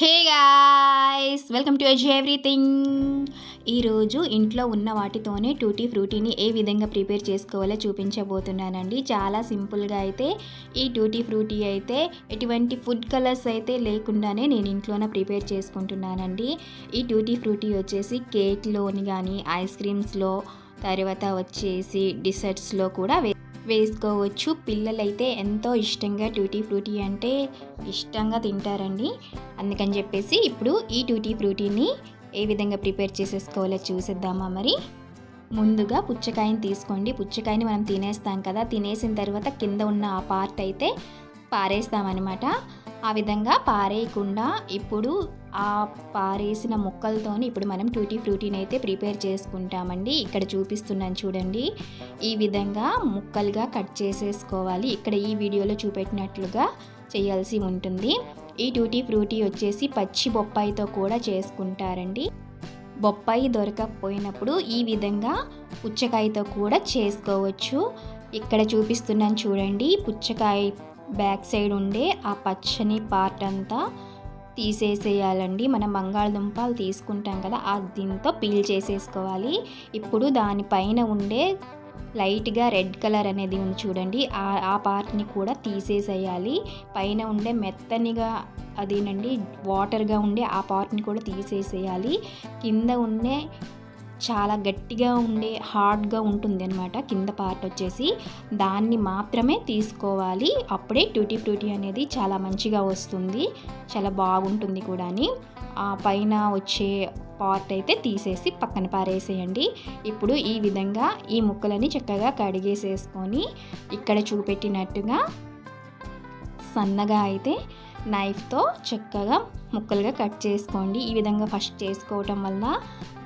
Hey guys welcome to edge everything. ఈరోజు ఇంట్లో ఉన్న వాటితోనే టూటీ ఫ్రూటీని ఏ విధంగా ప్రిపేర్ చేసుకోవాలో చూపించబోతున్నానండి. చాలా సింపుల్గా అయితే ఈ టూటీ ఫ్రూటీ అయితే ఎటువంటి ఫుడ్ కలర్స్ అయితే లేకుండానే నేను ఇంట్లోనే ప్రిపేర్ చేసుకుంటున్నానండి. ఈ టూటీ ఫ్రూటీ వచ్చేసి కేక్లోని కానీ ఐస్ క్రీమ్స్లో తర్వాత వచ్చేసి డిసర్ట్స్లో కూడా వేసుకోవచ్చు. పిల్లలైతే ఎంతో ఇష్టంగా టూటీ ఫ్రూటీ అంటే ఇష్టంగా తింటారండి. అందుకని చెప్పేసి ఇప్పుడు ఈ టూటీ ఫ్రూటీని ఏ విధంగా ప్రిపేర్ చేసేసుకోవాలో చూసేద్దామా మరి. ముందుగా పుచ్చకాయని తీసుకోండి. పుచ్చకాయని మనం తినేస్తాం కదా తినేసిన తర్వాత కింద ఉన్న ఆ పార్ట్ అయితే పారేస్తామన్నమాట. ఆ విధంగా పారేయకుండా ఇప్పుడు ఆ పారేసిన ముక్కలతోని ఇప్పుడు మనం టూటీ ఫ్రూటీని అయితే ప్రిపేర్ చేసుకుంటామండి. ఇక్కడ చూపిస్తున్నాను చూడండి. ఈ విధంగా ముక్కలుగా కట్ చేసేసుకోవాలి. ఇక్కడ ఈ వీడియోలో చూపెట్టినట్లుగా చేయాల్సి ఉంటుంది. ఈ టూటీ ఫ్రూటీ వచ్చేసి పచ్చి బొప్పాయితో కూడా చేసుకుంటారండి. బొప్పాయి దొరకకపోయినప్పుడు ఈ విధంగా పుచ్చకాయతో కూడా చేసుకోవచ్చు. ఇక్కడ చూపిస్తున్నాను చూడండి. పుచ్చకాయ బ్యాక్ సైడ్ ఉండే ఆ పచ్చని పార్ట్ అంతా తీసేసేయాలండి. మనం బంగాళదుంపలు తీసుకుంటాం కదా ఆ దీంతో పీల్ చేసేసుకోవాలి. ఇప్పుడు దానిపైన ఉండే లైట్గా రెడ్ కలర్ అనేది ఉంది చూడండి. ఆ ఆ పార్ట్ని కూడా తీసేసేయాలి. పైన ఉండే మెత్తనిగా అదేనండి వాటర్గా ఉండే ఆ పార్ట్ని కూడా తీసేసేయాలి. కింద ఉండే చాలా గట్టిగా ఉండే హార్డ్గా ఉంటుంది అనమాట కింద పార్ట్ వచ్చేసి దాన్ని మాత్రమే తీసుకోవాలి. అప్పుడే ట్యూటీ ఫ్రూటీ అనేది చాలా మంచిగా వస్తుంది. చాలా బాగుంటుంది కూడా ఆ పైన వచ్చే పార్ట్ అయితే తీసేసి పక్కన పారేసేయండి. ఇప్పుడు ఈ విధంగా ఈ ముక్కలని చక్కగా కడిగేసేసుకొని ఇక్కడ చూపెట్టినట్టుగా సన్నగా అయితే నైఫ్తో చక్కగా ముక్కలుగా కట్ చేసుకోండి. ఈ విధంగా ఫస్ట్ చేసుకోవటం వల్ల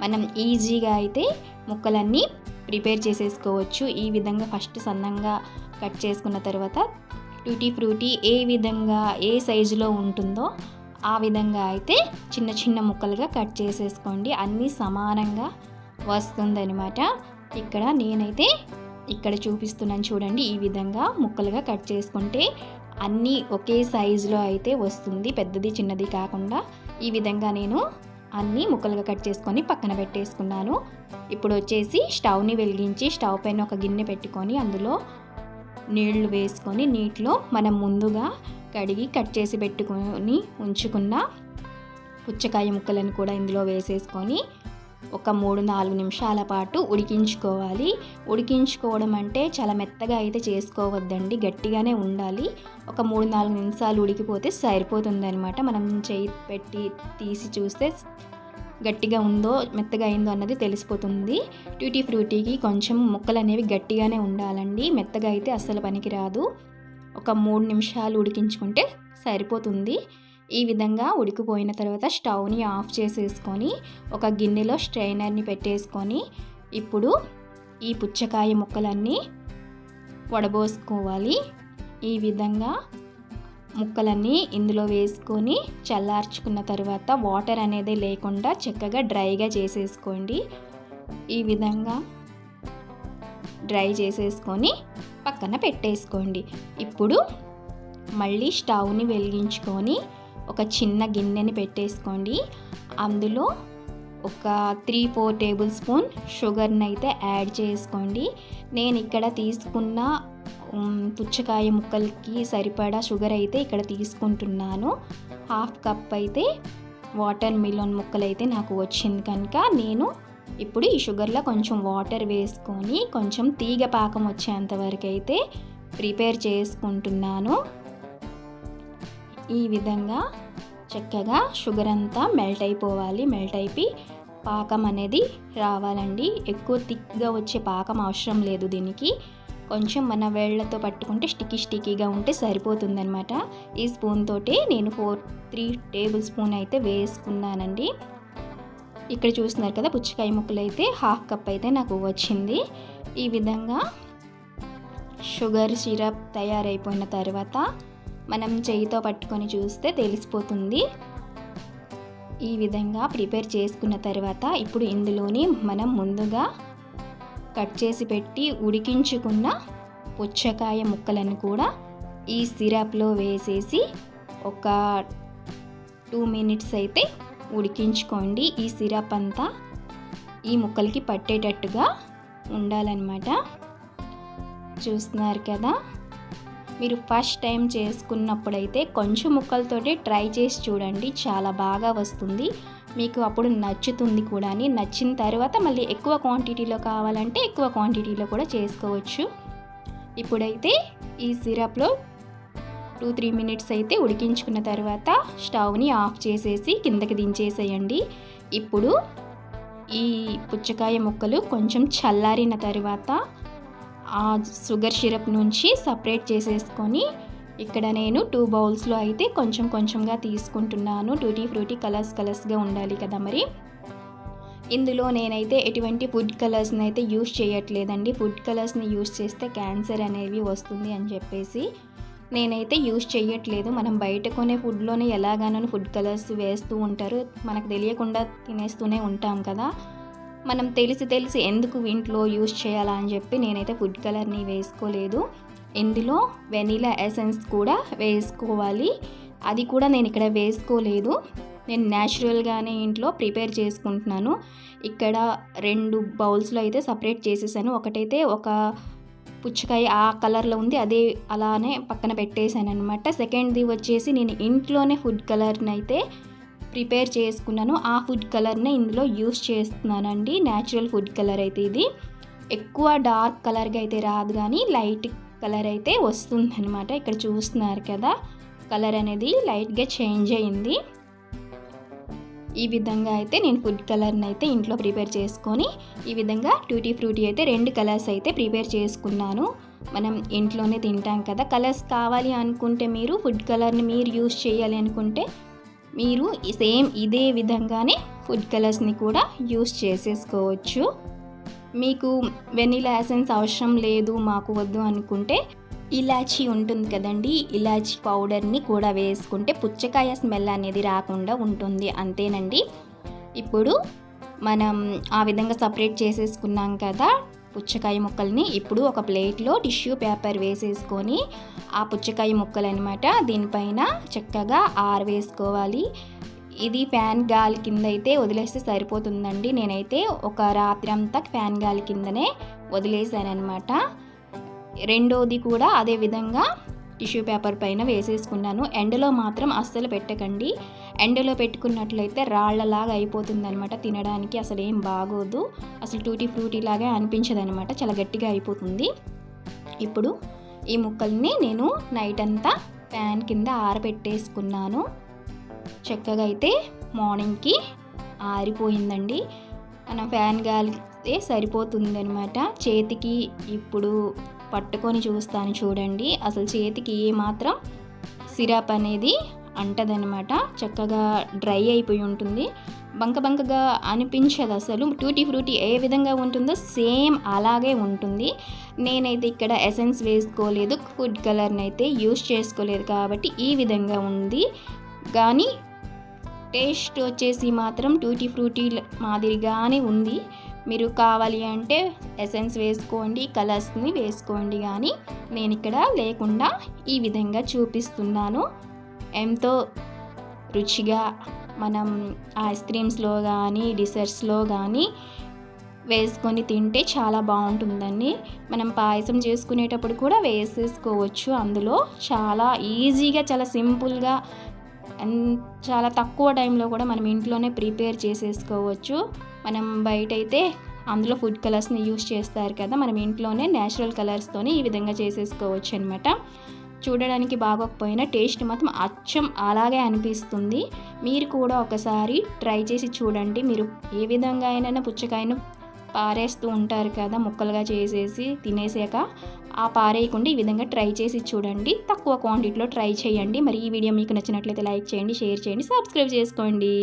మనం ఈజీగా అయితే ముక్కలన్నీ ప్రిపేర్ చేసేసుకోవచ్చు. ఈ విధంగా ఫస్ట్ సన్నంగా కట్ చేసుకున్న తర్వాత టూటీ ఫ్రూటీ ఏ విధంగా ఏ సైజులో ఉంటుందో ఆ విధంగా అయితే చిన్న చిన్న ముక్కలుగా కట్ చేసేసుకోండి. అన్నీ సమానంగా వస్తుందనమాట ఇక్కడ నేనైతే ఇక్కడ చూపిస్తున్నాను చూడండి. ఈ విధంగా ముక్కలుగా కట్ చేసుకుంటే అన్నీ ఒకే సైజులో అయితే వస్తుంది. పెద్దది చిన్నది కాకుండా ఈ విధంగా నేను అన్నీ ముక్కలుగా కట్ చేసుకొని పక్కన పెట్టేసుకున్నాను. ఇప్పుడు వచ్చేసి స్టవ్ని వెలిగించి స్టవ్ పైన ఒక గిన్నె పెట్టుకొని అందులో నీళ్ళు వేసుకొని నీటిలో మనం ముందుగా కడిగి కట్ చేసి పెట్టుకొని ఉంచుకున్న పుచ్చకాయ ముక్కలను కూడా ఇందులో వేసేసుకొని ఒక మూడు నాలుగు నిమిషాల పాటు ఉడికించుకోవాలి. ఉడికించుకోవడం అంటే చాలా మెత్తగా అయితే చేసుకోవద్దండి గట్టిగానే ఉండాలి. ఒక మూడు నాలుగు నిమిషాలు ఉడికిపోతే సరిపోతుందనమాట మనం చేయి పెట్టి తీసి చూస్తే గట్టిగా ఉందో మెత్తగా అయిందో అన్నది తెలిసిపోతుంది. ట్యూటీ ఫ్రూటీకి కొంచెం ముక్కలు అనేవి గట్టిగానే ఉండాలండి. మెత్తగా అయితే అస్సలు పనికిరాదు. ఒక మూడు నిమిషాలు ఉడికించుకుంటే సరిపోతుంది. ఈ విధంగా ఉడికిపోయిన తర్వాత స్టవ్ని ఆఫ్ చేసేసుకొని ఒక గిన్నెలో స్ట్రైనర్ని పెట్టేసుకొని ఇప్పుడు ఈ పుచ్చకాయ ముక్కలన్నీ వడబోసుకోవాలి. ఈ విధంగా ముక్కలన్నీ ఇందులో వేసుకొని చల్లార్చుకున్న తర్వాత వాటర్ అనేది లేకుండా చక్కగా డ్రైగా చేసేసుకోండి. ఈ విధంగా డ్రై చేసేసుకొని పక్కన పెట్టేసుకోండి. ఇప్పుడు మళ్ళీ స్టవ్ని వెలిగించుకొని ఒక చిన్న గిన్నెని పెట్టేసుకోండి. అందులో ఒక త్రీ ఫోర్ టేబుల్ స్పూన్ షుగర్ని అయితే యాడ్ చేసుకోండి. నేను ఇక్కడ తీసుకున్న పుచ్చకాయ ముక్కలకి సరిపడా షుగర్ అయితే ఇక్కడ తీసుకుంటున్నాను. హాఫ్ కప్ అయితే వాటర్ మిలోన్ ముక్కలు అయితే నాకు వచ్చింది కనుక నేను ఇప్పుడు ఈ షుగర్లో కొంచెం వాటర్ వేసుకొని కొంచెం తీగ పాకం వచ్చేంత వరకు అయితే ప్రిపేర్ చేసుకుంటున్నాను. ఈ విధంగా చక్కగా షుగర్ అంతా మెల్ట్ అయిపోవాలి. మెల్ట్ అయిపోయి పాకం అనేది రావాలండి. ఎక్కువ థిక్గా వచ్చే పాకం అవసరం లేదు దీనికి. కొంచెం మన వేళ్ళతో పట్టుకుంటే స్టికీ స్టికీగా ఉంటే సరిపోతుందనమాట ఈ స్పూన్ తోటి నేను ఫోర్ త్రీ టేబుల్ స్పూన్ అయితే వేసుకున్నానండి. ఇక్కడ చూస్తున్నారు కదా పుచ్చకాయ ముక్కలు అయితే హాఫ్ కప్ అయితే నాకు వచ్చింది. ఈ విధంగా షుగర్ సిరప్ తయారైపోయిన తర్వాత మనం చేయితో పట్టుకొని చూస్తే తెలిసిపోతుంది. ఈ విధంగా ప్రిపేర్ చేసుకున్న తర్వాత ఇప్పుడు ఇందులోని మనం ముందుగా కట్ చేసి పెట్టి ఉడికించుకున్న పుచ్చకాయ ముక్కలను కూడా ఈ సిరప్లో వేసేసి ఒక టూ మినిట్స్ అయితే ఉడికించుకోండి. ఈ సిరప్ అంతా ఈ ముక్కలకి పట్టేటట్టుగా ఉండాలన్నమాట. చూస్తున్నారు కదా? మీరు ఫస్ట్ టైం చేసుకున్నప్పుడైతే కొంచెం ముక్కలతోటి ట్రై చేసి చూడండి. చాలా బాగా వస్తుంది. మీకు అప్పుడు నచ్చుతుంది కూడా నచ్చిన తర్వాత మళ్ళీ ఎక్కువ క్వాంటిటీలో కావాలంటే ఎక్కువ క్వాంటిటీలో కూడా చేసుకోవచ్చు. ఇప్పుడైతే ఈ సిరప్లో టూ త్రీ మినిట్స్ అయితే ఉడికించుకున్న తర్వాత స్టవ్ని ఆఫ్ చేసేసి కిందకి దించేసేయండి. ఇప్పుడు ఈ పుచ్చకాయ ముక్కలు కొంచెం చల్లారిన తర్వాత ఆ షుగర్ సిరప్ నుంచి సపరేట్ చేసేసుకొని ఇక్కడ నేను టూ బౌల్స్లో అయితే కొంచెం కొంచెంగా తీసుకుంటున్నాను. టూటీ ఫ్రూటీ కలర్స్ కలర్స్గా ఉండాలి కదా మరి. ఇందులో నేనైతే ఎటువంటి ఫుడ్ కలర్స్ని అయితే యూస్ చేయట్లేదండి. ఫుడ్ కలర్స్ని యూస్ చేస్తే క్యాన్సర్ అనేవి వస్తుంది అని చెప్పేసి నేనైతే యూస్ చేయట్లేదు. మనం బయట కొనే ఫుడ్లోనే ఎలాగానో ఫుడ్ కలర్స్ వేస్తూ ఉంటారు. మనకు తెలియకుండా తినేస్తూనే ఉంటాం కదా. మనం తెలిసి తెలిసి ఎందుకు ఇంట్లో యూస్ చేయాలా అని చెప్పి నేనైతే ఫుడ్ కలర్ని వేసుకోలేదు. ఇందులో వెనీలా ఎసెన్స్ కూడా వేసుకోవాలి. అది కూడా నేను ఇక్కడ వేసుకోలేదు. నేను న్యాచురల్గానే ఇంట్లో ప్రిపేర్ చేసుకుంటున్నాను. ఇక్కడ రెండు బౌల్స్లో అయితే సపరేట్ చేసేసాను. ఒకటైతే ఒక పుచ్చకాయ ఆ కలర్లో ఉంది. అదే అలానే పక్కన పెట్టేశాను అనమాట సెకండ్ది వచ్చేసి నేను ఇంట్లోనే ఫుడ్ కలర్ని అయితే ప్రిపేర్ చేసుకున్నాను. ఆ ఫుడ్ కలర్నే ఇందులో యూస్ చేస్తున్నానండి. న్యాచురల్ ఫుడ్ కలర్ అయితే ఇది. ఎక్కువ డార్క్ కలర్గా అయితే రాదు కానీ లైట్ కలర్ అయితే వస్తుంది అనమాట ఇక్కడ చూస్తున్నారు కదా కలర్ అనేది లైట్గా చేంజ్ అయింది. ఈ విధంగా అయితే నేను ఫుడ్ కలర్ని అయితే ఇంట్లో ప్రిపేర్ చేసుకొని ఈ విధంగా ట్యూటీ ఫ్రూటీ అయితే రెండు కలర్స్ అయితే ప్రిపేర్ చేసుకున్నాను. మనం ఇంట్లోనే తింటాం కదా కలర్స్ కావాలి అనుకుంటే మీరు ఫుడ్ కలర్ని మీరు యూస్ చేయాలి అనుకుంటే మీరు సేమ్ ఇదే విధంగానే ఫుడ్ కలర్స్ని కూడా యూస్ చేసేసుకోవచ్చు. మీకు వెనీలా ఎసెన్స్ అవసరం లేదు మాకు వద్దు అనుకుంటే ఇలాచీ ఉంటుంది కదండి ఇలాచీ పౌడర్ని కూడా వేసుకుంటే పుచ్చకాయ స్మెల్ అనేది రాకుండా ఉంటుంది అంతేనండి. ఇప్పుడు మనం ఆ విధంగా సపరేట్ చేసేసుకున్నాం కదా పుచ్చకాయ ముక్కల్ని ఇప్పుడు ఒక ప్లేట్లో టిష్యూ పేపర్ వేసేసుకొని ఆ పుచ్చకాయ ముక్కలు అనమాట దీనిపైన చక్కగా ఆరవేసుకోవాలి ఇది ఫ్యాన్ గాలి కింద అయితే వదిలేస్తే సరిపోతుందండి. నేనైతే ఒక రాత్రి అంతా ఫ్యాన్ గాలి కిందనే వదిలేసాను అనమాట రెండోది కూడా అదే విధంగా టిష్యూ పేపర్ పైన వేసేసుకున్నాను. ఎండలో మాత్రం అస్సలు పెట్టకండి. ఎండలో పెట్టుకున్నట్లయితే రాళ్ళలాగా అయిపోతుందనమాట తినడానికి. అసలు ఏం బాగోదు. అసలు టూటీ ఫ్రూటీ లాగా అనిపించదు అనమాట చాలా గట్టిగా అయిపోతుంది. ఇప్పుడు ఈ ముక్కల్ని నేను నైట్ అంతా ఫ్యాన్ కింద ఆరబెట్టేసుకున్నాను. చక్కగా అయితే మార్నింగ్కి ఆరిపోయిందండి. మనం ఫ్యాన్ గాలితే సరిపోతుంది అనమాట చేతికి ఇప్పుడు పట్టుకొని చూస్తాను చూడండి. అసలు చేతికి ఏమాత్రం సిరప్ అనేది అంటదనమాట చక్కగా డ్రై అయిపోయి ఉంటుంది. బంక బంకగా అనిపించదు అసలు. టూటీ ఫ్రూటీ ఏ విధంగా ఉంటుందో సేమ్ అలాగే ఉంటుంది. నేనైతే ఇక్కడ ఎసెన్స్ వేసుకోలేదు. ఫుడ్ కలర్ని అయితే యూస్ చేసుకోలేదు కాబట్టి ఈ విధంగా ఉంది. కానీ టేస్ట్ వచ్చేసి మాత్రం టూటీ ఫ్రూటీ మాదిరిగానే ఉంది. మీరు కావాలి అంటే ఎసెన్స్ వేసుకోండి కలర్స్ని వేసుకోండి కానీ నేను ఇక్కడ లేకుండా ఈ విధంగా చూపిస్తున్నాను. ఎంతో రుచిగా మనం ఐస్ క్రీమ్స్లో కానీ డిసర్ట్స్లో కానీ వేసుకొని తింటే చాలా బాగుంటుందండి. మనం పాయసం చేసుకునేటప్పుడు కూడా వేసేసుకోవచ్చు. అందులో చాలా ఈజీగా చాలా సింపుల్గా చాలా తక్కువ టైంలో కూడా మనం ఇంట్లోనే ప్రిపేర్ చేసేసుకోవచ్చు. మనం బయట అయితే అందులో ఫుడ్ కలర్స్ని యూస్ చేస్తారు కదా మనం ఇంట్లోనే న్యాచురల్ కలర్స్తోనే ఈ విధంగా చేసేసుకోవచ్చు అనమాట చూడడానికి బాగోకపోయినా టేస్ట్ మాత్రం అచ్చం అలాగే అనిపిస్తుంది. మీరు కూడా ఒకసారి ట్రై చేసి చూడండి. మీరు ఏ విధంగా అయినా పుచ్చకాయను పారేస్తూ ఉంటారు కదా ముక్కలుగా చేసేసి తినేసాక ఆ పారేయకుండా ఈ విధంగా ట్రై చేసి చూడండి. తక్కువ క్వాంటిటీలో ట్రై చేయండి. మరి ఈ వీడియో మీకు నచ్చినట్లయితే లైక్ చేయండి షేర్ చేయండి సబ్స్క్రైబ్ చేసుకోండి.